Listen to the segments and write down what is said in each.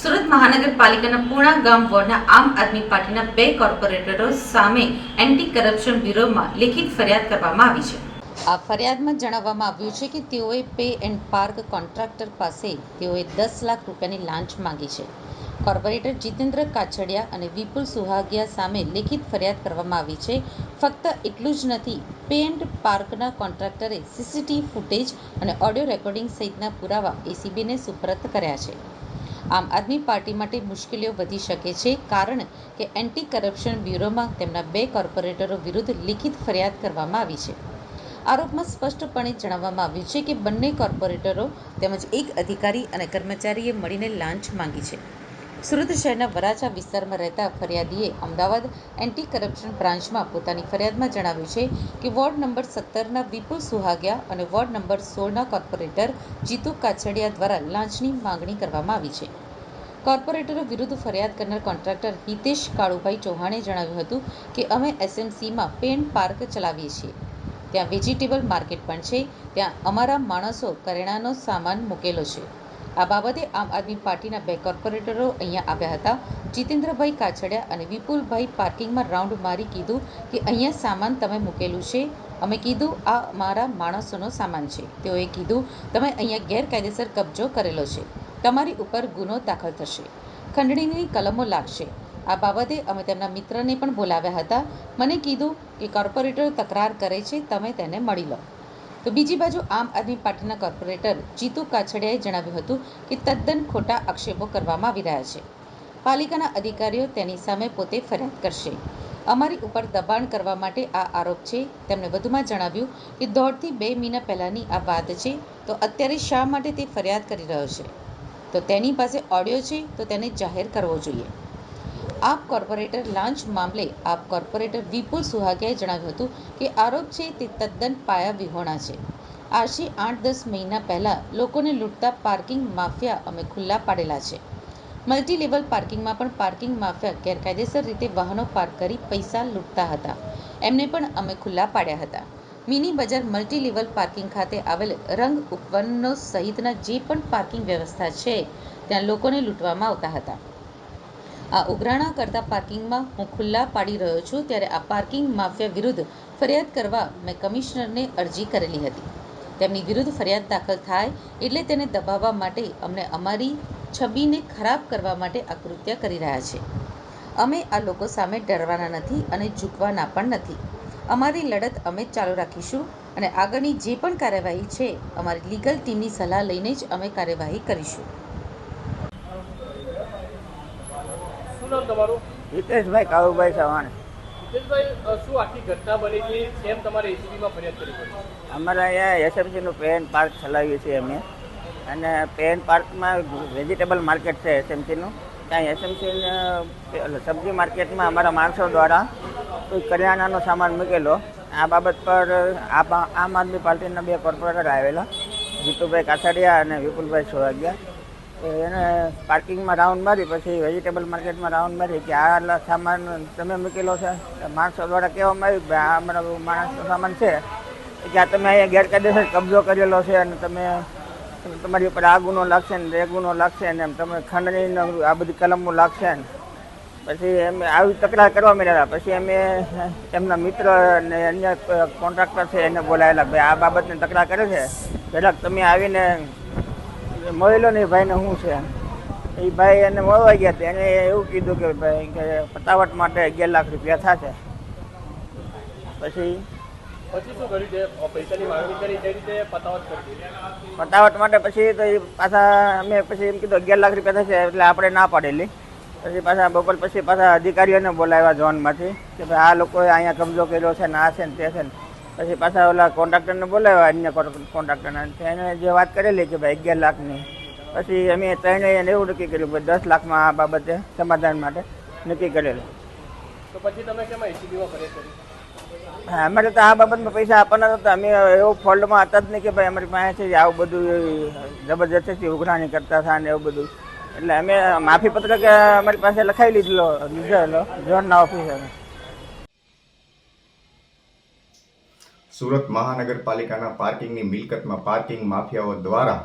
સુરત મહાનગરપાલિકાના પૂર્ણા ગામ વોર્ડના આમ આદમી પાર્ટીના બે કોર્પોરેટરો સામે એન્ટી કરપ્શન બ્યુરોમાં લેખિત ફરિયાદ કરવામાં આવી છે. આ ફરિયાદમાં જણાવવામાં આવ્યું છે કે તેઓએ પે એન્ડ પાર્ક કોન્ટ્રાક્ટર પાસે તેઓએ દસ લાખ રૂપિયાની લાંચ માંગી છે. કોર્પોરેટર જીતેન્દ્ર કાછડિયા અને વિપુલ સુહાગિયા સામે લેખિત ફરિયાદ કરવામાં આવી છે. ફક્ત એટલું જ નથી, પે એન્ડ પાર્કના કોન્ટ્રાક્ટરે સીસીટીવી ફૂટેજ અને ઓડિયો રેકોર્ડિંગ સહિતના પુરાવા એસીબીને સુપરત કર્યા છે. આમ આદમી પાર્ટી માટે મુશ્કેલીઓ વધી શકે છે, કારણ કે એન્ટી કરપ્શન બ્યુરોમાં તેમના બે કોર્પોરેટરો વિરુદ્ધ લિખિત ફરિયાદ કરવામાં આવી છે. આરોપમાં સ્પષ્ટપણે જણાવવામાં આવ્યું છે કે બંને કોર્પોરેટરો તેમજ એક અધિકારી અને કર્મચારીએ મળીને લાંચ માંગી છે. સુરત શહેરના વરાછા વિસ્તારમાં રહેતા ફરિયાદીએ અમદાવાદ એન્ટી કરપ્શન બ્રાન્ચમાં પોતાની ફરિયાદમાં જણાવ્યું છે કે વોર્ડ નંબર સત્તરના વિપુલ સુહાગિયા અને વોર્ડ નંબર સોળના કોર્પોરેટર જીતુ કાછડિયા દ્વારા લાંચની માંગણી કરવામાં આવી છે. કોર્પોરેટરો વિરુદ્ધ ફરિયાદ કરનાર કોન્ટ્રાક્ટર હિતેશ કાળુભાઈ ચૌહાણે જણાવ્યું હતું કે અમે એસએમસીમાં પેન પાર્ક ચલાવીએ છીએ. ત્યાં વેજીટેબલ માર્કેટ પણ છે. ત્યાં અમારા માણસો કરિયાણાનો સામાન મૂકેલો છે. આ બાબતે આમ આદમી પાર્ટીના બે કોર્પોરેટરો અહીંયા આવ્યા હતા. જીતેન્દ્રભાઈ કાછડિયા અને વિપુલભાઈ પાર્કિંગમાં રાઉન્ડ મારી કીધું કે અહીંયા સામાન તમે મૂકેલું છે. અમે કીધું, આ અમારા માણસોનો સામાન છે. તેઓએ કીધું, તમે અહીંયા ગેરકાયદેસર કબજો કરેલો છે. તમારી ઉપર ગુનો દાખલ થશે. ખંડણીની કલમો લાગશે. આ બાબતે અમે તેમના મિત્રને પણ બોલાવ્યા હતા. મને કીધું કે, કોર્પોરેટર તકરાર કરે છે, તમે તેને મળી લો. તો બીજી બાજુ આમ આદમી પાર્ટીના કોર્પોરેટર જીતુ કાછડિયાએ જણાવ્યું હતું કે તદ્દન ખોટા આક્ષેપો કરવામાં આવી રહ્યા છે. પાલિકાના અધિકારીઓ તેની સામે પોતે ફરિયાદ કરશે. અમારી ઉપર દબાણ કરવા માટે આ આરોપ છે. તેમણે વધુમાં જણાવ્યું કે દોઢથી બે મહિના પહેલાંની આ વાત છે, તો અત્યારે શા માટે તે ફરિયાદ કરી રહ્યો છે? તો તેની પાસે ઓડિયો છે, તો તેને જાહેર કરવો જોઈએ. આપ કોર્પોરેટર લાંચ મામલે આપ કોર્પોરેટર વિપુલ સુહાગિયાએ જણાવ્યું હતું કે આરોપ છે તે તદ્દન પાયા વિહોણા છે. આજથી આઠ દસ મહિના પહેલાં લોકોને લૂંટતા પાર્કિંગ માફિયા અમે ખુલ્લા પાડેલા છે. મલ્ટી લેવલ પાર્કિંગમાં પણ પાર્કિંગ માફિયા ગેરકાયદેસર રીતે વાહનો પાર્ક કરી પૈસા લૂંટતા હતા. એમને પણ અમે ખુલ્લા પાડ્યા હતા. મિની બજાર મલ્ટી લેવલ પાર્કિંગ ખાતે આવેલ રંગ ઉપવનો સહિતના જે પણ પાર્કિંગ વ્યવસ્થા છે, ત્યાં લોકોને લૂંટવામાં આવતા હતા. આ ઉઘરાણા કરતા પાર્કિંગમાં હું ખુલ્લા પાડી રહ્યો છું ત્યારે આ પાર્કિંગ માફિયા વિરુદ્ધ ફરિયાદ કરવા મેં કમિશનરને અરજી કરેલી હતી. તેમની વિરુદ્ધ ફરિયાદ દાખલ થાય એટલે તેને દબાવવા માટે અમને અમારી છબીને ખરાબ કરવા માટે આ કૃત્ય કરી રહ્યા છે. અમે આ લોકો સામે ડરવાના નથી અને ઝૂકવાના પણ નથી. અમારી લડત અમે જ ચાલુ રાખીશું અને આગળની જે પણ કાર્યવાહી છે, અમારી લીગલ ટીમની સલાહ લઈને જ અમે કાર્યવાહી કરીશું શું નામ તમારું? હિતેશભાઈ કાળુભાઈ ચૌહાણ હિતેશભાઈ શું આખી ઘટના બની હતી? કેમ તમારે એસીબીમાં ફરિયાદ કરી પડી? અમારે અહીંયા એસએમસીનું પેન પાર્ક ચલાવીએ છીએ અમે અને પેન પાર્કમાં વેજીટેબલ માર્કેટ છે એસએમસીનું. ત્યાં એસએમસી સબ્જી માર્કેટમાં અમારા માણસો દ્વારા કોઈ કરિયાણાનો સામાન મૂકેલો. આ બાબત પર આમ આદમી પાર્ટીના બે કોર્પોરેટર આવેલા. જીતુભાઈ કાછડિયા અને વિપુલભાઈ સોવાગિયા. તો એને પાર્કિંગમાં રાઉન્ડ મારી, પછી વેજીટેબલ માર્કેટમાં રાઉન્ડ મારી કે આ સામાન તમે મૂકેલો છે. માણસો દ્વારા કહેવામાં આવ્યું કે આ અમારા માણસનો સામાન છે. કે આ તમે અહીંયા ગેરકાયદેસર કબજો કરેલો છે અને તમે તમારી ઉપર આ ગુનો લાગશે ને એ ગુનો લાગશે ને એમ તમે ખંડણીનો આ બધી કલમો લાગશે ને. પછી એમ આવી તકરાર કરવા માંડ્યા પછી અમે એમના મિત્ર અને અન્ય કોન્ટ્રાક્ટર છે એને બોલાયેલા ભાઈ આ બાબતને તકરાર કરે છે. જરાક તમે આવીને મળેલો ને ભાઈને શું છે એ ભાઈ એને મળવા ગયા હતા. એને એવું કીધું કે ભાઈ કે પતાવટ માટે અગિયાર લાખ રૂપિયા થશે. પછી? પતાવટ માટે પછી તો એ પાછા અમે પછી એમ કીધું અગિયાર લાખ રૂપિયા થશે એટલે આપણે ના પાડેલી. પછી પાછા બપોર પછી પાછા અધિકારીઓને બોલાવ્યા ઝોનમાંથી કે ભાઈ આ લોકોએ અહીંયા કબજો કર્યો છે ને આ છે ને તે છે ને પછી પાછા ઓલા કોન્ટ્રાક્ટરને બોલાવ્યા અન્ય કોન્ટ્રાક્ટરને એને જે વાત કરેલી કે ભાઈ અગિયાર લાખની. પછી અમે ત્રણેય એને એવું નક્કી કર્યું ભાઈ દસ લાખમાં આ બાબતે સમાધાન માટે નક્કી કરેલું. તો પછી તમે કેમ હા, અમારે તો આ બાબતમાં પૈસા આપવાના હતા. અમે એવું ફોલ્ડમાં હતા જ નહીં કે ભાઈ અમારી પાસે છે આવું બધું જબરજસ્તી ઉઘરાણી કરતા હતા ને એવું બધું. એટલે અમે માફી કે અમારી પાસે લખાવી લીધેલો લીધેલો ઝોનના ઓફિસરે સુરત મહાનગરપાલિકાના પાર્કિંગની મિલકતમાં પાર્કિંગ માફિયાઓ દ્વારા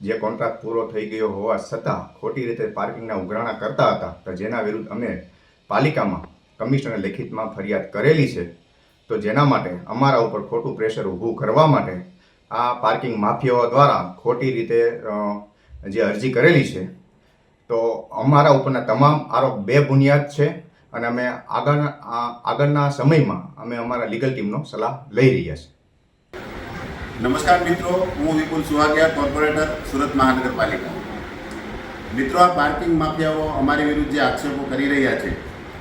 જે કોન્ટ્રાક્ટ પૂરો થઈ ગયો હોવા છતાં ખોટી રીતે પાર્કિંગના ઉઘરાણા કરતા હતા તો જેના વિરુદ્ધ અમે પાલિકામાં કમિશનરને લેખિતમાં ફરિયાદ કરેલી છે. તો જેના માટે અમારા ઉપર ખોટું પ્રેશર ઊભું કરવા માટે આ પાર્કિંગ માફિયાઓ દ્વારા ખોટી રીતે જે અરજી કરેલી છે. તો અમારા ઉપરના તમામ આરોપ બે બુનિયાદ છે. અને અમે આગળ આગળના સમયમાં અમે અમારા લીગલ ટીમનો સલાહ લઈ રહ્યા છીએ. નમસ્કાર મિત્રો, હું વિપુલ સુવાગિયા, કોર્પોરેટર, સુરત મહાનગરપાલિકા. મિત્રો, આ પાર્કિંગ માફિયાઓ અમારી વિરુદ્ધ જે આક્ષેપો કરી રહ્યા છે,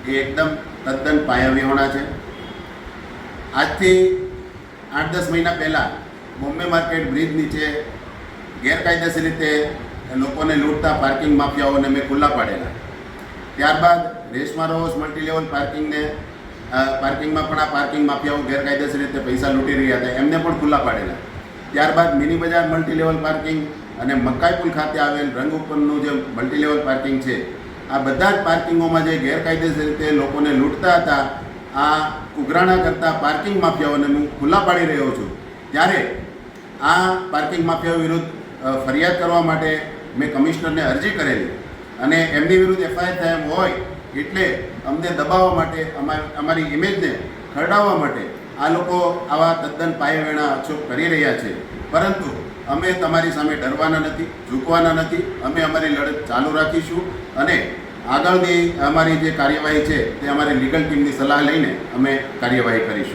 એ એકદમ તદ્દન પાયાવિહોણા છે. આજથી આઠ દસ મહિના પહેલાં બોમ્બે માર્કેટ બ્રિજ નીચે ગેરકાયદેસર રીતે લોકોને લૂંટતા પાર્કિંગ માફિયાઓને મેં ખુલ્લા પાડેલા. ત્યારબાદ રેશમા રોઝ મલ્ટીલેવલ પાર્કિંગને પાર્કિંગમાં પણ આ પાર્કિંગ માફિયાઓ ગેરકાયદેસર રીતે પૈસા લૂંટી રહ્યા હતા, એમને પણ ખુલ્લા પાડેલા. ત્યારબાદ મિની બજાર મલ્ટીલેવલ પાર્કિંગ અને મકાઈપુલ ખાતે આવેલ રંગ ઉપરનું જે મલ્ટીલેવલ પાર્કિંગ છે, આ બધા જ પાર્કિંગોમાં જે ગેરકાયદેસર રીતે લોકોને લૂંટતા હતા, આ ઉઘરાણા કરતા પાર્કિંગ માફિયાઓને હું ખુલ્લા પાડી રહ્યો છું. ત્યારે આ પાર્કિંગ માફિયાઓ વિરુદ્ધ ફરિયાદ કરવા માટે મેં કમિશનરને અરજી કરેલી. અને એમની વિરુદ્ધ એફઆઈઆર થાય હોય, એટલે અમને દબાવવા માટે અમા- અમારી ઇમેજને ખરડાવવા માટે આ લોકો આવા તદ્દન પાયવેણા આક્ષેપ કરી રહ્યા છે. પરંતુ અમે તમારી સામે ડરવાના નથી, ઝૂકવાના નથી, અમે અમારી લડત ચાલુ રાખીશું અને આગળની અમારી જે કાર્યવાહી છે, તે અમારી લીગલ ટીમની સલાહ લઈને અમે કાર્યવાહી કરીશું.